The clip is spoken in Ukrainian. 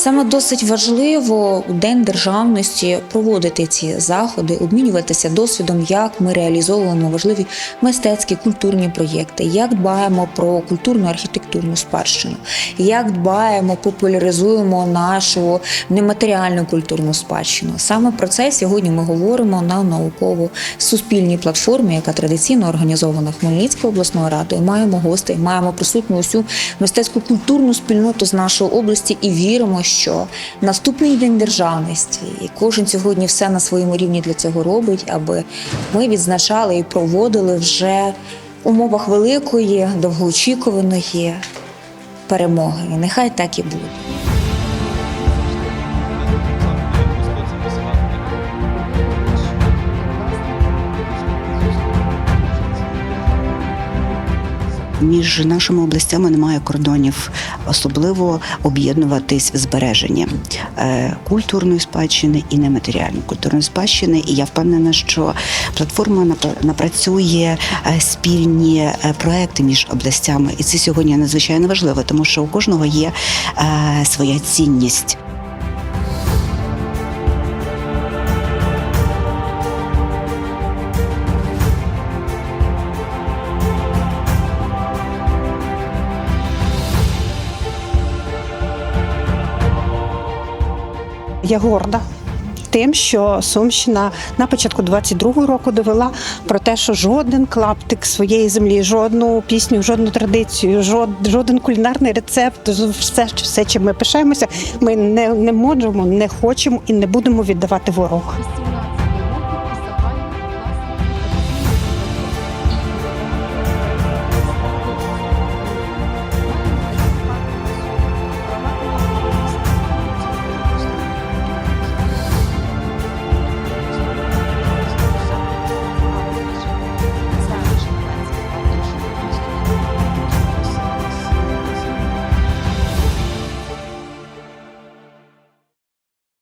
Саме досить важливо у День державності проводити ці заходи, обмінюватися досвідом, як ми реалізовуємо важливі мистецькі культурні проєкти, як дбаємо про культурну архітектурну спадщину, як дбаємо, популяризуємо нашу нематеріальну культурну спадщину. Саме про це сьогодні ми говоримо на науково-суспільній платформі, яка традиційно організована Хмельницькою обласною радою. Маємо гостей, маємо присутню усю мистецьку культурну спільноту з нашої області і віримо, що наступний день державності, і кожен сьогодні все на своєму рівні для цього робить, аби ми відзначали і проводили вже в умовах великої, довгоочікуваної перемоги. І нехай так і буде. Між нашими областями немає кордонів, особливо об'єднуватись в збереженні е, культурної спадщини і нематеріальної культурної спадщини. І я впевнена, що платформа нап- напрацює е, спільні е, проекти між областями, і це сьогодні надзвичайно важливо, тому що у кожного є своя цінність. Я горда тим, що Сумщина на початку 22-го року довела про те, що жоден клаптик своєї землі, жодну пісню, жодну традицію, жод, жоден кулінарний рецепт, все, все, чим ми пишаємося, ми не, не можемо, не хочемо і не будемо віддавати ворогу.